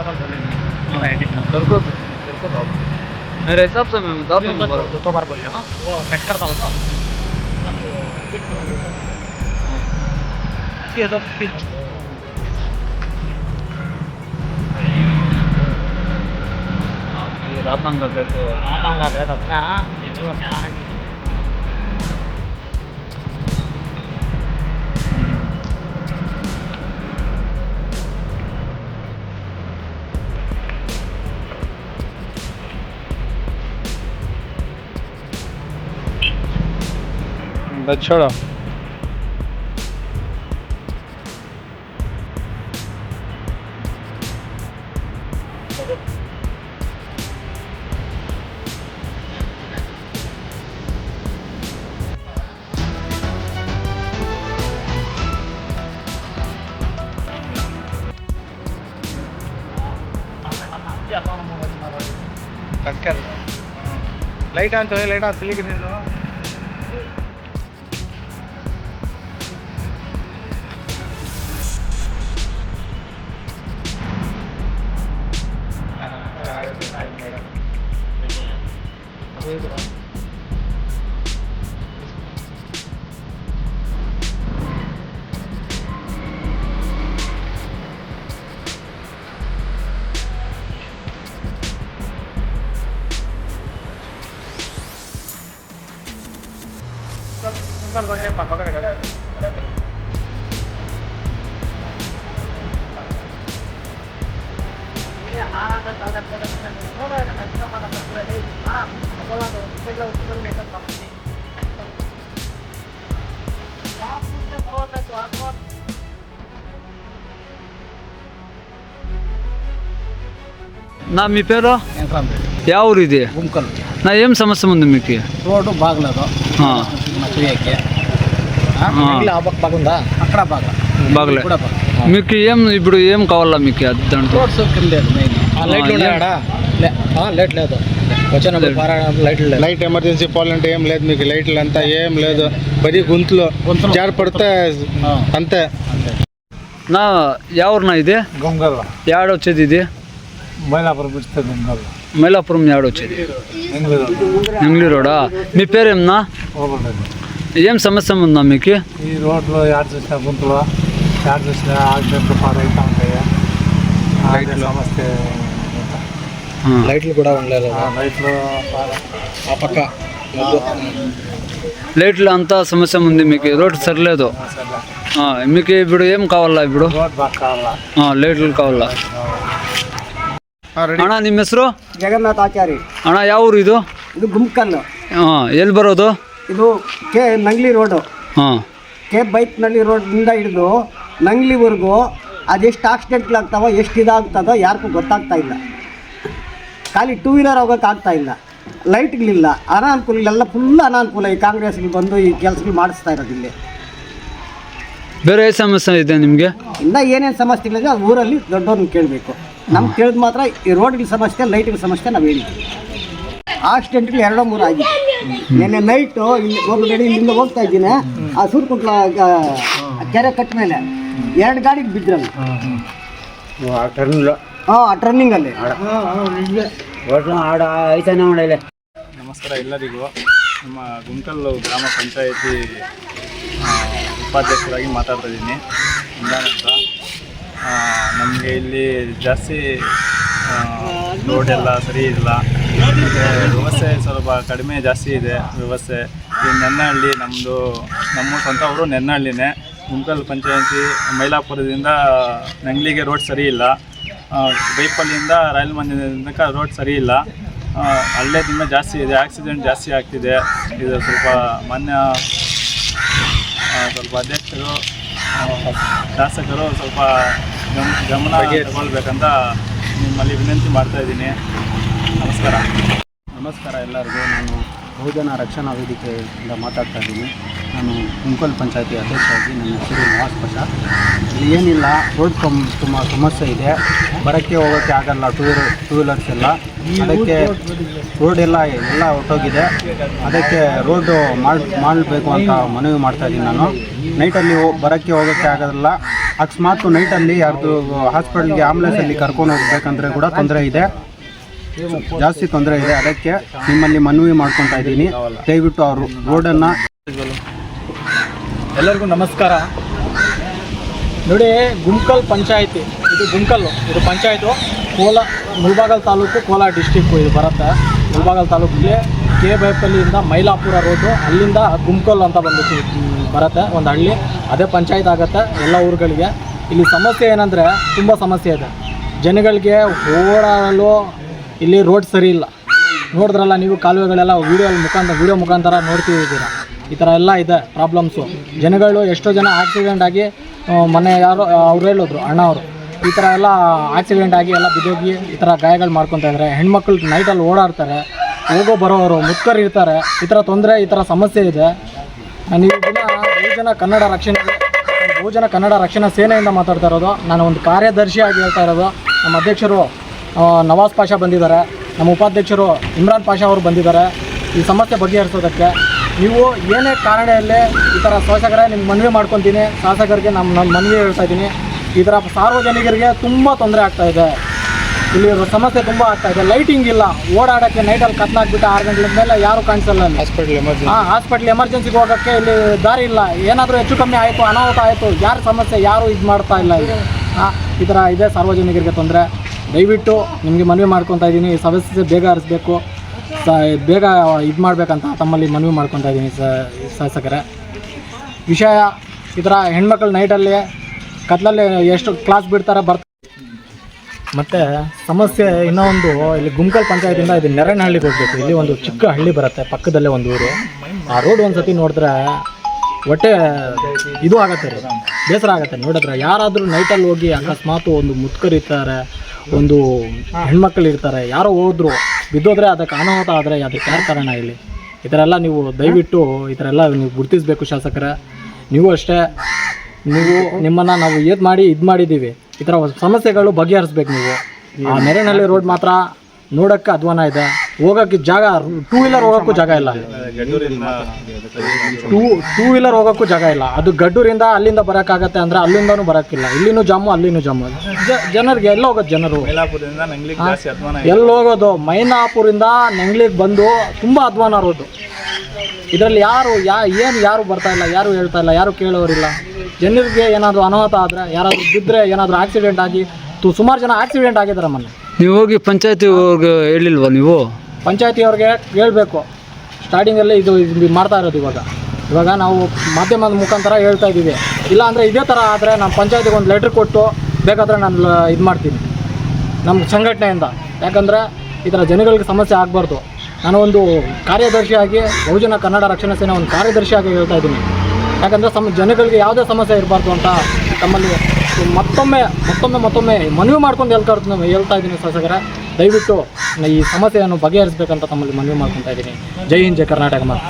तो मेरे हिसाब से मैं दो दो बार बोल रहा वो कट करता होता ये तो फिर रात का कहते रात का कहता था let's shut up. Light on, light on, silicon is. Bukan kau nembak, kau kan ada. నా మీ పేరు ಯಾವ ಊರಿದೆ ಗುಂಕಲ್ ನಾ ಏನು ಸಮಸ್ಯೆ ಬಂದು మీకు రోడ్డు బాగలేదు అక్కడ బాగా బాగలే మీకు ఏం ఇప్పుడు ఏం కావాలా మీకు దాంట్లో లైట్ లేదు లైట్ ఎమర్జెన్సీ పోవాలంటే ఏం లేదు మీకు లైట్లు అంతా ఏం లేదు బరీ గుంతులు జారి పడితే అంతే నా ఎవరినా ఇది గొంగల్ల యాడొచ్చేది ఇది మైలాపురం గొంగల్ల మైలాపురం యాడొచ్చేది ఎంగ్లీ రోడా మీ పేరేమన్నా ఏం సమస్య ఉందా మీకు ఈ రోడ్లో యాడ్ చేసిన గుంతలో యాడ్ చేసిన ఆక్సిడెంట్లు పాడైతా ఉంటాయి అదే సమస్య ఆ. లైట్లు కూడా ఉండలేదు లైట్లు ఆ పక్క లైట్లు అంతా సమస్య ఉంది మీకు రోడ్ సరిలేదు ఆ, మీకు ఇప్పుడు ఏం కావాలా ఇప్పుడు రోడ్ బాగా కావాలా ఆ, లైట్లు కావాలా రెడీ ಅಣ್ಣ ನಿಮ್ಮ ಹೆಸರು ಜಗನ್ನಾಥ್ ಆಚಾರಿ ಅಣ್ಣ ಯಾವ ಊರು ಇದು ಇದು ಗುಮ್ಕಲ್ ಹಾಂ ಎಲ್ಲಿ ಬರೋದು ಇದು ಕೆ ನಂಗ್ಲಿ ರೋಡು. ಹಾಂ. ಕೆ ಬೈಕ್ನಲ್ಲಿ ರೋಡ್ನಿಂದ ಹಿಡಿದು ನಂಗ್ಲಿವರೆಗೂ ಅದೆಷ್ಟು ಆಕ್ಸಿಡೆಂಟ್ಗಳಾಗ್ತಾವೋ ಎಷ್ಟು ಇದಾಗ್ತದೋ ಯಾರಿಗೂ ಗೊತ್ತಾಗ್ತಾ ಇಲ್ಲ. ಖಾಲಿ ಟೂ ವೀಲರ್ ಹೋಗೋಕೆ ಆಗ್ತಾ ಇಲ್ಲ. ಲೈಟ್ಗಳಿಲ್ಲ ಅನಾನುಕೂಲ ಇಲ್ಲೆಲ್ಲ ಫುಲ್ ಅನಾನುಕೂಲ ಈ ಕಾಂಗ್ರೆಸ್ಗೆ ಬಂದು ಈ ಕೆಲಸಗಳು ಮಾಡಿಸ್ತಾ ಇರೋದು ಇಲ್ಲಿ. ಬೇರೆ ಸಮಸ್ಯೆ ಇದೆ ನಿಮಗೆ? ಇನ್ನೂ ಏನೇನು ಸಮಸ್ಯೆಗಳಿದೆ ಅದು ಊರಲ್ಲಿ ದೊಡ್ಡವ್ರನ್ನ ಕೇಳಬೇಕು. ನಮ್ಗೆ ಕೇಳಿದ ಮಾತ್ರ ಈ ರೋಡ್ಗಳ ಸಮಸ್ಯೆ ಲೈಟ್ಗಳ ಸಮಸ್ಯೆ ನಾವು ಹೇಳಿದ್ವಿ ಆಕ್ಸಿಡೆಂಟ್ಗಳು ಎರಡೋ ಮೂರು ಆಗಿದೆ. ನಿನ್ನೆ ನೈಟು ಇಲ್ಲಿ ಒಂದು ಗಾಡಿ ಇಲ್ಲಿಂದ ಹೋಗ್ತಾ ಇದ್ದೀನಿ. ಆ ಸೂರ್ಕುಂಟ್ಲ ಕೆರೆ ಕಟ್ಟ ಮೇಲೆ. ಎರಡು ಗಾಡಿಗೆ ಬಿದ್ರಲ್ಲ. ಹಾಂ ಆ ಟರ್ನಿಂಗಲ್ಲಿ ನಮಸ್ಕಾರ ಎಲ್ಲರಿಗೂ. ನಮ್ಮ ಗುಂಟಲ್ಲು ಗ್ರಾಮ ಪಂಚಾಯತಿ ಉಪಾಧ್ಯಕ್ಷರಾಗಿ ಮಾತಾಡ್ತಾ ಇದ್ದೀನಿ. ಅಂತ ನಮಗೆ ಇಲ್ಲಿ ಜಾಸ್ತಿ ರೋಡ್ ಎಲ್ಲ ಸರಿ ಇಲ್ಲ. ವ್ಯವಸ್ಥೆ ಸ್ವಲ್ಪ ಕಡಿಮೆ ಜಾಸ್ತಿ ಇದೆ ವ್ಯವಸ್ಥೆ. ಈ ನೆನ್ನಹಳ್ಳಿ ನಮ್ಮದು ನಮ್ಮ ಸ್ವಂತ ಅವರು ನೆನ್ನಹಳ್ಳಿನೇ ಗುಂಕಲ್ ಪಂಚಾಯತಿ ಮೈಲಾಪುರದಿಂದ ನಂಗ್ಲಿಗೆ ರೋಡ್ ಸರಿ ಇಲ್ಲ. ಬೈಪಲ್ಲಿಯಿಂದ ಬೈಪಲ್ಲಿಂದ ರಾಯಲ್ ಮಂದಿರ ತನಕ ರೋಡ್ ಸರಿ ಇಲ್ಲ. ಅಲ್ಲೇ ತುಂಬ ಜಾಸ್ತಿ ಇದೆ ಆಕ್ಸಿಡೆಂಟ್ ಜಾಸ್ತಿ ಆಗ್ತಿದೆ. ಇದು ಸ್ವಲ್ಪ ಮಾನ್ಯ ಸ್ವಲ್ಪ ಅಧ್ಯಕ್ಷರು ಶಾಸಕರು ಸ್ವಲ್ಪ ಗಮನ ಗಮನ ತಗೊಳ್ಬೇಕಂತ ನಿಮ್ಮಲ್ಲಿ ವಿನಂತಿ ಮಾಡ್ತಾ ಇದ್ದೀನಿ. ನಮಸ್ಕಾರ. ನಮಸ್ಕಾರ ಎಲ್ಲರಿಗೂ. ನಾನು ಬಹುಜನ ರಕ್ಷಣಾ ವೇದಿಕೆಯಿಂದ ಮಾತಾಡ್ತಾ ಇದ್ದೀನಿ. ನಾನು ಕುಂಕಲ್ ಪಂಚಾಯತಿ ಅಧ್ಯಕ್ಷರಾಗಿ ನನ್ನ ಹೆಸರು ನಿವಾಸ್ ಪ್ರಸಾದ್ ಇಲ್ಲಿ ಏನಿಲ್ಲ ರೋಡ್ ಕಮ್ ತುಂಬ ಸಮಸ್ಯೆ ಇದೆ. ಬರೋಕ್ಕೆ ಹೋಗೋಕ್ಕೆ ಆಗಲ್ಲ ಟೂ ವೀಲರ್ ಟೂ ವೀಲರ್ಸ್ ಎಲ್ಲ. ಅದಕ್ಕೆ ರೋಡ್ ಎಲ್ಲ ಎಲ್ಲ ಹೊಟ್ಟೋಗಿದೆ ಅದಕ್ಕೆ ರೋಡು ಮಾಡಿ ಮಾಡಬೇಕು ಅಂತ ಮನವಿ ಮಾಡ್ತಾ ಇದ್ದೀನಿ ನಾನು. ನೈಟಲ್ಲಿ ಬರೋಕ್ಕೆ ಹೋಗೋಕ್ಕೆ ಆಗೋದಿಲ್ಲ ಅಕಸ್ಮಾತ್ ನೈಟಲ್ಲಿ ಯಾರ್ದು ಹಾಸ್ಪಿಟಲ್ಗೆ ಆಂಬುಲೆನ್ಸಲ್ಲಿ ಕರ್ಕೊಂಡು ಹೋಗ್ಬೇಕಂದ್ರೆ ಕೂಡ ತೊಂದರೆ ಇದೆ. ಜಾಸ್ತಿ ತೊಂದರೆ ಇದೆ. ಅದಕ್ಕೆ ನಿಮ್ಮಲ್ಲಿ ಮನವಿ ಮಾಡ್ಕೊತಾ ಇದ್ದೀನಿ. ದಯವಿಟ್ಟು ಅವರು ರೋಡನ್ನು ಎಲ್ಲರಿಗೂ ನಮಸ್ಕಾರ. ನೋಡಿ, ಗುಂಕಲ್ ಪಂಚಾಯತಿ. ಇದು ಗುಂಕಲ್ಲು ಇದು ಪಂಚಾಯತು. ಕೋಲ, ಮುಳಬಾಗಲ್ ತಾಲೂಕು ಕೋಲಾರ ಡಿಸ್ಟಿಕ್ಕು ಇದು ಬರುತ್ತೆ. ಮುಳಬಾಗಲ್ ತಾಲೂಕಿಗೆ ಕೆ ಬೈಪಲ್ಲಿಯಿಂದ ಮೈಲಾಪುರ ರೋಡು. ಅಲ್ಲಿಂದ ಗುಂಕಲ್ ಅಂತ ಬಂದು ಬರುತ್ತೆ ಒಂದು ಹಳ್ಳಿ. ಅದೇ ಪಂಚಾಯತ್ ಆಗುತ್ತೆ ಎಲ್ಲ ಊರುಗಳಿಗೆ. ಇಲ್ಲಿ ಸಮಸ್ಯೆ ಏನಂದರೆ ತುಂಬ ಸಮಸ್ಯೆ ಇದೆ. ಜನಗಳಿಗೆ ಓಡಾಡಲು ಇಲ್ಲಿ ರೋಡ್ ಸರಿ ಇಲ್ಲ. ನೋಡಿದ್ರಲ್ಲ ನೀವು ಕಾಲುವೆಗಳೆಲ್ಲ ವೀಡಿಯೋ ಮುಖಾಂತರ ವೀಡಿಯೋ ಮುಖಾಂತರ ನೋಡ್ತಿದ್ದೀರ ಈ ಥರ ಎಲ್ಲ ಇದೆ ಪ್ರಾಬ್ಲಮ್ಸು ಜನಗಳು ಎಷ್ಟೋ ಜನ ಆಕ್ಸಿಡೆಂಟ್ ಆಗಿ ಮೊನ್ನೆ ಯಾರು ಅವ್ರು ಹೇಳಿದ್ರು, ಅಣ್ಣ ಅವರು. ಈ ಥರ ಎಲ್ಲ ಆಕ್ಸಿಡೆಂಟ್ ಆಗಿ ಎಲ್ಲ ಬಿದ್ದೋಗಿ ಈ ಥರ ಗಾಯಗಳು ಮಾಡ್ಕೊತಾ ಇದ್ದಾರೆ. ಹೆಣ್ಮಕ್ಳು ನೈಟಲ್ಲಿ ಓಡಾಡ್ತಾರೆ, ಹೋಗೋ ಬರೋರು ಮುತ್ಕರು ಇರ್ತಾರೆ. ಈ ಥರ ತೊಂದರೆ, ಈ ಥರ ಸಮಸ್ಯೆ ಇದೆ. ನೀವು ದಿನ ಬಹುಜನ ಕನ್ನಡ ರಕ್ಷಣೆ ಬಹುಜನ ಕನ್ನಡ ರಕ್ಷಣಾ ಸೇನೆಯಿಂದ ಮಾತಾಡ್ತಾ ಇರೋದು. ನಾನು ಒಂದು ಕಾರ್ಯದರ್ಶಿಯಾಗಿ ಹೇಳ್ತಾ ಇರೋದು. ನಮ್ಮ ಅಧ್ಯಕ್ಷರು ನವಾಜ್ ಪಾಷಾ ಬಂದಿದ್ದಾರೆ. ನಮ್ಮ ಉಪಾಧ್ಯಕ್ಷರು ಇಮ್ರಾನ್ ಪಾಷಾ ಅವರು ಬಂದಿದ್ದಾರೆ. ಈ ಸಮಸ್ಯೆ ಬಗೆಹರಿಸೋದಕ್ಕೆ ನೀವು ಏನೇ ಕಾರಣದಲ್ಲಿ ಈ ಥರ ಶಾಸಕರೇ ನಿಮ್ಗೆ ಮನವಿ ಮಾಡ್ಕೊತೀನಿ ಶಾಸಕರಿಗೆ ನಮ್ಮ ನಮ್ಮ ಮನವಿ ಹೇಳ್ತಾ ಇದ್ದೀನಿ. ಈ ಥರ ಸಾರ್ವಜನಿಕರಿಗೆ ತುಂಬ ತೊಂದರೆ ಆಗ್ತಾ ಇದೆ. ಇಲ್ಲಿ ಸಮಸ್ಯೆ ತುಂಬ ಆಗ್ತಾ ಇದೆ. ಲೈಟಿಂಗ್ ಇಲ್ಲ. ಓಡಾಡೋಕ್ಕೆ ನೈಟಲ್ಲಿ ಕತ್ನಾಕ್ಬಿಟ್ಟು ಆರು ಗಂಟೆ ಮೇಲೆ ಯಾರು ಕಾಣಿಸಲ್ಲ ಹಾಸ್ಪಿಟ್ಲ್ ಹಾಸ್ಪಿಟಲ್ ಎಮರ್ಜೆನ್ಸಿ ಹಾಂ ಹಾಸ್ಪಿಟ್ಲ್ ಎಮರ್ಜೆನ್ಸಿಗೆ ಹೋಗೋಕ್ಕೆ ಇಲ್ಲಿ ದಾರಿ ಇಲ್ಲ. ಏನಾದರೂ ಹೆಚ್ಚು ಕಮ್ಮಿ ಆಯಿತು ಅನಾಹುತ ಆಯಿತು ಯಾರ ಸಮಸ್ಯೆ ಯಾರು ಇದು ಮಾಡ್ತಾ ಇಲ್ಲ ಇಲ್ಲಿ? ಹಾಂ ಈ ಥರ ಇದೆ ಸಾರ್ವಜನಿಕರಿಗೆ ತೊಂದರೆ. ದಯವಿಟ್ಟು ನಿಮಗೆ ಮನವಿ ಮಾಡ್ಕೊತಾ ಇದ್ದೀನಿ. ಸಮಸ್ಯೆ ಬೇಗ ಹರಿಸ್ಬೇಕು ಸ, ಬೇಗ ಇದು ಮಾಡಬೇಕಂತ ತಮ್ಮಲ್ಲಿ ಮನವಿ ಮಾಡ್ಕೊತಾ ಇದ್ದೀನಿ ಶಾಸಕರೇ. ವಿಷಯ ಈ ಥರ ಹೆಣ್ಮಕ್ಳು ನೈಟಲ್ಲಿ ಕತ್ಲಲ್ಲಿ ಎಷ್ಟು ಕ್ಲಾಸ್ ಬಿಡ್ತಾರೆ ಬರ್ತಾರೆ ಮತ್ತು ಸಮಸ್ಯೆ ಇನ್ನೂ ಒಂದು ಇಲ್ಲಿ ಗುಂಕಲ್ ಪಂಚಾಯತಿಂದ ಇದು ನೆರನಹಳ್ಳಿಗೆ ಹೋಗ್ಬೇಕು. ಇಲ್ಲಿ ಒಂದು ಚಿಕ್ಕ ಹಳ್ಳಿ ಬರುತ್ತೆ, ಪಕ್ಕದಲ್ಲೇ ಒಂದು ಊರು. ಆ ರೋಡ್ ಒಂದು ಸತಿ ನೋಡಿದ್ರೆ ಹೊಟ್ಟೆ ಇದು ಆಗತ್ತೆ ರೀ. ಬೇಸರ ಆಗತ್ತೆ ನೋಡಿದ್ರೆ. ಯಾರಾದರೂ ನೈಟಲ್ಲಿ ಹೋಗಿ ಅಕಸ್ಮಾತು ಒಂದು ಮುತ್ಕರಿತಾರೆ ಒಂದು ಹೆಣ್ಮಕ್ಳು ಇರ್ತಾರೆ, ಯಾರೋ ಹೋದ್ರು, ಬಿದ್ದೋದ್ರೆ ಅದಕ್ಕೆ ಅನಾಹುತ ಆದರೆ ಅದಕ್ಕೆ ಯಾರು ಕಾರಣ ಇಲ್ಲಿ? ಈ ಥರ ಎಲ್ಲ ನೀವು ದಯವಿಟ್ಟು ಈ ಥರ ಎಲ್ಲ ನೀವು ಗುರುತಿಸಬೇಕು ಶಾಸಕರ. ನೀವು ಅಷ್ಟೇ, ನೀವು ನಿಮ್ಮನ್ನು ನಾವು ಏದು ಮಾಡಿ, ಇದು ಮಾಡಿದ್ದೀವಿ. ಈ ಥರ ಸಮಸ್ಯೆಗಳು ಬಗೆಹರಿಸ್ಬೇಕು ನೀವು. ಆ ನೆರೆನಲ್ಲಿ ರೋಡ್ ಮಾತ್ರ ನೋಡೋಕ್ಕೆ ಅಧ್ವಾನ ಇದೆ. ಹೋಗೋಕ್ಕೆ ಜಾಗ ಟೂ ವೀಲರ್ ಹೋಗೋಕ್ಕೂ ಜಾಗ ಇಲ್ಲ. ಟೂ ಟೂ ವೀಲರ್ ಹೋಗೋಕ್ಕೂ ಜಾಗ ಇಲ್ಲ. ಅದು ಗಡ್ಡೂರಿಂದ ಅಲ್ಲಿಂದ ಬರೋಕ್ಕಾಗತ್ತೆ ಅಂದರೆ ಅಲ್ಲಿಂದನೂ ಬರೋಕ್ಕಿಲ್ಲ. ಇಲ್ಲಿನೂ ಜಾಮು ಅಲ್ಲಿನೂ ಜಾಮು. ಜ- ಜನರಿಗೆ ಎಲ್ಲ ಹೋಗೋದು ಜನರು? ಎಲ್ಲಿ ಹೋಗೋದು? ಮೈನಾಪುರಿಂದ ನೆಂಗ್ಲಿಗೆ ಬಂದು ತುಂಬ ಅಧ್ವಾನ ಇರೋದು ಇದರಲ್ಲಿ ಯಾರು ಯಾ ಏನು ಯಾರು ಬರ್ತಾ ಇಲ್ಲ ಯಾರು ಹೇಳ್ತಾ ಇಲ್ಲ ಯಾರು ಕೇಳೋರಿಲ್ಲ. ಜನರಿಗೆ ಏನಾದರೂ ಅನಾಹುತ ಆದರೆ ಯಾರಾದರೂ ಬಿದ್ದರೆ ಏನಾದರೂ ಆಕ್ಸಿಡೆಂಟ್ ಆಗಿ ತು ಸುಮಾರು ಜನ ಆಕ್ಸಿಡೆಂಟ್ ಆಗಿದ್ದಾರೆ ಮೊನ್ನೆ. ನೀವು ಹೋಗಿ ಪಂಚಾಯತಿ ಹೋಗಿ ಹೇಳಿಲ್ವಾ ನೀವು? ಪಂಚಾಯತಿಯವ್ರಿಗೆ ಹೇಳ್ಬೇಕು. ಸ್ಟಾರ್ಟಿಂಗಲ್ಲಿ ಇದು ಇದು ಮಾಡ್ತಾ ಇರೋದು ಇವಾಗ. ಇವಾಗ ನಾವು ಮಾಧ್ಯಮದ ಮುಖಾಂತರ ಹೇಳ್ತಾ ಇದ್ದೀವಿ. ಇಲ್ಲ ಅಂದರೆ ಇದೇ ಥರ ಆದರೆ ನಾನು ಪಂಚಾಯತಿಗೆ ಒಂದು ಲೆಟ್ರ್ ಕೊಟ್ಟು ಬೇಕಾದರೆ ನಾನು ಇದು ಮಾಡ್ತೀನಿ. ನಮ್ಮ ಸಂಘಟನೆಯಿಂದ. ಯಾಕಂದರೆ ಈ ಥರ ಜನಗಳಿಗೆ ಸಮಸ್ಯೆ ಆಗಬಾರ್ದು. ನಾನು ಒಂದು ಕಾರ್ಯದರ್ಶಿಯಾಗಿ ಬಹುಜನ ಕನ್ನಡ ರಕ್ಷಣಾ ಸೇನೆ ಒಂದು ಕಾರ್ಯದರ್ಶಿಯಾಗಿ ಹೇಳ್ತಾ ಇದ್ದೀನಿ. ಯಾಕಂದರೆ ಸಮ ಜನಗಳಿಗೆ ಯಾವುದೇ ಸಮಸ್ಯೆ ಇರಬಾರ್ದು ಅಂತ ತಮ್ಮಲ್ಲಿ ಮತ್ತೊಮ್ಮೆ ಮತ್ತೊಮ್ಮೆ ಮತ್ತೊಮ್ಮೆ ಮನವಿ ಮಾಡ್ಕೊಂಡು ಹೇಳ್ತಾ ಹೇಳ್ತಾ ಇದ್ದೀನಿ ಶಾಸಕರೇ. ದಯವಿಟ್ಟು ಈ ಸಮಸ್ಯೆಯನ್ನು ಬಗೆಹರಿಸಬೇಕಂತ ತಮ್ಮಲ್ಲಿ ಮನವಿ ಮಾಡ್ಕೊತಾ ಇದ್ದೀನಿ. ಜೈ ಹಿಂದ್ ಜೈ ಕರ್ನಾಟಕ ಮಾತು.